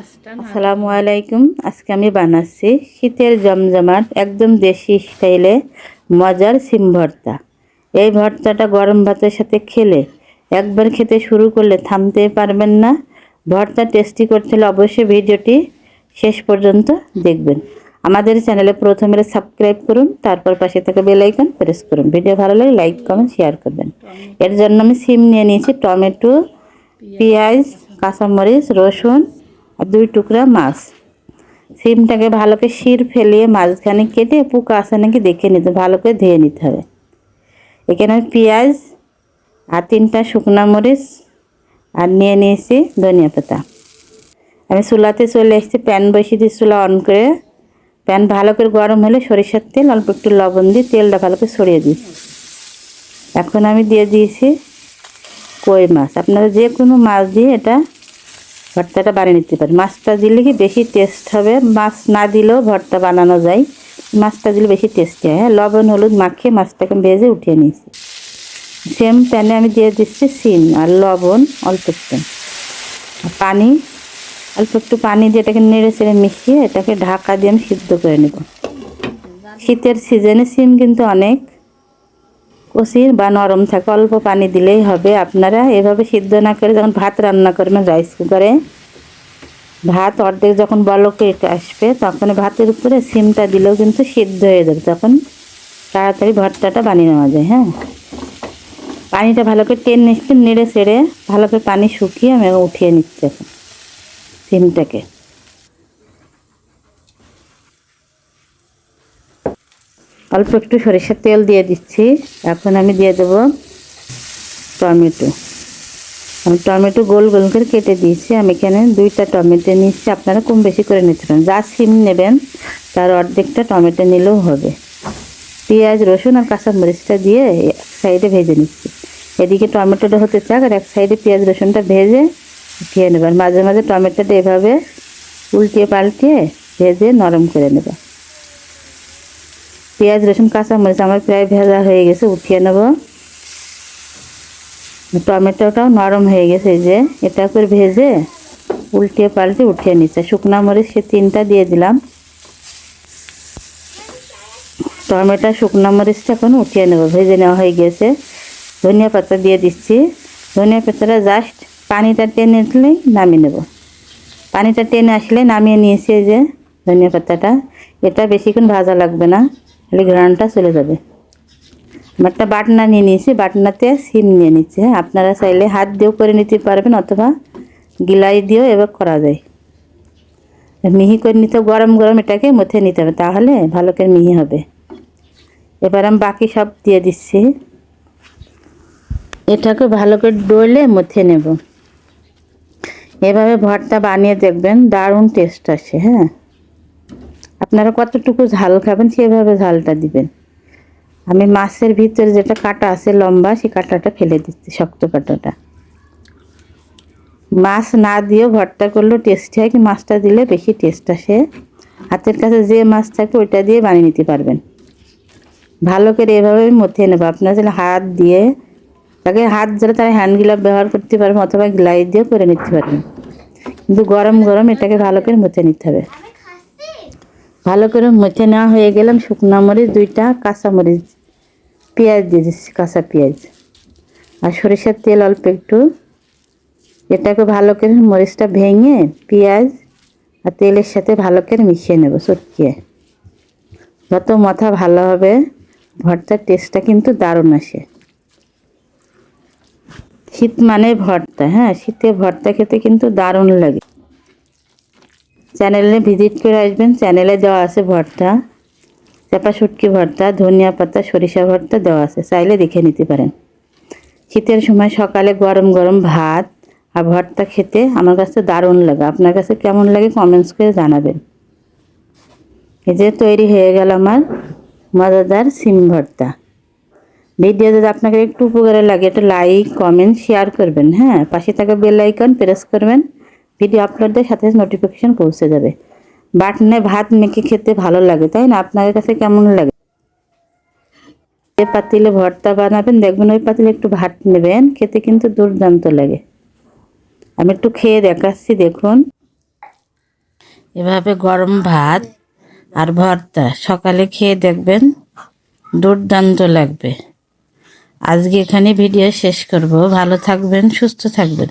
আসসালামু আলাইকুম। আজকে আমি বানাচ্ছি শীতের জমজমাট একদম দেশি স্টাইলে মজার সিম ভর্তা। এই ভর্তাটা গরম ভাতের সাথে খেলে একবার খেতে শুরু করলে থামতে পারবেন না। ভর্তা টেস্টি করতে হলে অবশ্যই ভিডিওটি শেষ পর্যন্ত দেখবেন। আমাদের চ্যানেলে প্রথমে সাবস্ক্রাইব করুন তারপর পাশে থাকা বেল আইকন প্রেস করুন। ভিডিও ভালো লাগে লাইক কমেন্ট শেয়ার করবেন। এর জন্য আমি সিম নিয়ে নিয়েছি টমেটো পেঁয়াজ কাঁচামরিচ রসুন আর দুই টুকরা মাছ। সিমটাকে ভালো করে শির ফেলিয়ে মাঝখানে কেটে পোকা আছে নাকি দেখে নিতে ভালো করে ধুয়ে নিতে হবে। এখানে পেঁয়াজ আর তিনটা শুকনো মরিচ আর নিয়ে নিয়েছি ধনিয়া পাতা। আমি চুলাতে চলে এসেছি, প্যান বসিয়ে দিয়ে চুলা অন করে। প্যান ভালো করে গরম হলে সরিষার তেল, অল্প একটু লবণ দিয়ে তেলটা ভালো করে সরিয়ে দিই। এখন আমি দিয়ে দিয়েছি কই মাছ। আপনারা যে কোনো মাছ দিয়ে এটা ভর্তাটা বানিয়ে নিতে পারেন মাছটা দিলে কি বেশি টেস্ট হবে? মাছ না দিলেও ভর্তা বানানো যায়। মাছটা দিলে বেশি টেস্টি হয়। হ্যাঁ লবণ, হলুদ মাখিয়ে মাছটাকে ভেজে উঠিয়ে নিয়েছি। সেম প্যানে আমি দিয়ে দিচ্ছি সিম আর লবণ অল্প একটু। পানি, অল্প একটু পানি দিয়ে এটাকে নেড়ে চেড়ে মিশিয়ে এটাকে ঢাকা দিয়ে আমি সিদ্ধ করে নেব। শীতের সিজনে সিম কিন্তু অনেক। কষির বা নরম থাকে, অল্প পানি দিলেই হবে। আপনারা এভাবে সিদ্ধ না করে যখন ভাত রান্না করবেন রাইস কুকারে ভাত অর্ধেক যখন বলকে আসবে, তখন ভাতের উপরে সিমটা দিলেও কিন্তু সিদ্ধ হয়ে যাবে, তখন তাড়াতাড়ি ভর্তাটা বানিয়ে নেওয়া যায় হ্যাঁ। পানিটা ভালো করে টেন নিচ্ছে নেড়ে সেড়ে ভালো করে পানি শুকিয়ে আমি উঠিয়ে নিচ্ছি এখন সিমটাকে। অল্প একটু সরিষার তেল দিয়ে দিচ্ছি। এখন আমি দিয়ে দেব টমেটো। আমি টমেটো গোল গোল করে কেটে দিয়েছি। আমি এখানে দুইটা টমেটো নিচ্ছি আপনারা কম বেশি করে নিতে পারেন। যা সিম নেবেন, তার অর্ধেকটা টমেটো নিলেও হবে। পেঁয়াজ, রসুন আর কাঁচামরিচটা দিয়ে এক সাইডে ভেজে নিচ্ছি। এদিকে টমেটোটা হতে চাক আর এক সাইডে পেঁয়াজ, রসুনটা ভেজে উঠিয়ে নেবেন। মাঝে মাঝে টমেটোটা এভাবে উল্টিয়ে পাল্টিয়ে ভেজে নরম করে নেবেন। পেঁয়াজ, রসুন কাঁচামরিচ আমার প্রায় ভেজা হয়ে গেছে, উঠিয়ে নেব। টমেটোটাও নরম হয়ে গেছে যে, এটা করে ভেজে উল্টিয়ে পাল্টে উঠিয়ে নিচ্ছে। শুকনা মরিচ সে তিনটা দিয়ে দিলাম। টমেটো, শুকনা মরিচটা এখন উঠিয়ে নেব। ভেজে নেওয়া হয়ে গেছে। ধনিয়া পাতা দিয়ে দিচ্ছি। ধনিয়া পাতাটা জাস্ট পানিটা টেনে উঠলেই নামিয়ে নেব। পানিটা টেনে আসলে নামিয়ে নিয়েছি যে ধনিয়া পাতাটা। এটা বেশিক্ষণ ভাজা লাগবে না। তাহলে ঘ্রাণটা চলে যাবে। একটা বাটনা নিয়ে নিয়েছি, বাটনাতে সিম নিয়ে নিচ্ছে। আপনারা চাইলে হাত দিয়েও করে নিতে পারবেন অথবা গিলাই দিয়েও এবার করা যায়। মিহি করে নিতে গরম গরম এটাকে মথে নিতে হবে, তাহলে ভালো করে মিহি হবে। এবার আমি বাকি সব দিয়ে দিচ্ছি। এটাকে ভালো করে ডলে মথে নেব। এভাবে ভর্তা বানিয়ে দেখবেন, দারুণ টেস্ট আসে হ্যাঁ। আপনারা কতটুকু ঝাল খাবেন সেভাবে ঝালটা দিবেন। আমি মাছের ভিতরে যেটা কাটা আছে লম্বা, সেই কাঁটাটা ফেলে দিচ্ছি, শক্ত কাঁটাটা। মাছ না দিয়েও ভর্তা করলেও টেস্টি হয় কি মাছটা দিলে বেশি টেস্ট আসে। হাতের কাছে যে মাছ থাকে ওইটা দিয়ে বানিয়ে নিতে পারবেন। ভালো করে এভাবে মথে নেব। আপনার যদি হাত দিয়ে, তাকে হাত ধরে তারা হ্যান্ড গ্লাভ ব্যবহার করতে পারবেন অথবা গ্লাই দিয়েও করে নিতে পারবেন। কিন্তু গরম গরম এটাকে ভালো করে মথে নিতে হবে। ভালো করে মুছে নেওয়া হয়ে গেলাম। শুকনো মরিচ দুইটা, কাঁচা মরিচ পেঁয়াজ দিয়ে দিচ্ছি, কাঁচা পেঁয়াজ। আর সরিষার তেল অল্প একটু। এটাকে ভালো করে মরিচটা ভেঙে পেঁয়াজ আর তেলের সাথে ভালো করে মিশিয়ে নেব চটকিয়ে যত মাথা ভালো হবে, ভর্তার টেস্টটা কিন্তু দারুণ আসে। শীত মানে ভর্তা হ্যাঁ শীতে ভর্তা খেতে কিন্তু দারুণ লাগে। চ্যানেলে ভিজিট করে আসবেন। চ্যানেলে দেওয়া আছে ভর্তা, চাপা শুটকি ভর্তা, ধনিয়া পাতা, সরিষা ভর্তা দেওয়া আছে। চাইলে দেখে নিতে পারেন। শীতের সময় সকালে গরম গরম ভাত আর ভর্তা খেতে আমার কাছে দারুণ লাগে। আপনার কাছে কেমন লাগে কমেন্টস করে জানাবেন। এই যে তৈরি হয়ে গেল আমার মজাদার সিম ভর্তা। ভিডিও যদি আপনাকে একটু উপকারে লাগে, একটু লাইক কমেন্ট শেয়ার করবেন হ্যাঁ? পাশে থাকা বেল আইকন প্রেস করবেন। ভিডিও আপলোডের সাথে নোটিফিকেশান পৌঁছে যাবে। বাটনে ভাত মেখে খেতে ভালো লাগে, তাই না? আপনাদের কাছে কেমন লাগে? যে পাতিলে ভর্তা বানাবেন, দেখবেন ওই পাতিলে একটু ভাত নেবেন, খেতে কিন্তু দুর্দান্ত লাগে। আমি একটু খেয়ে দেখাচ্ছি, দেখুন। এভাবে গরম ভাত আর ভর্তা সকালে খেয়ে দেখবেন দুর্দান্ত লাগবে। আজকে এখানে ভিডিও শেষ করব। ভালো থাকবেন, সুস্থ থাকবেন।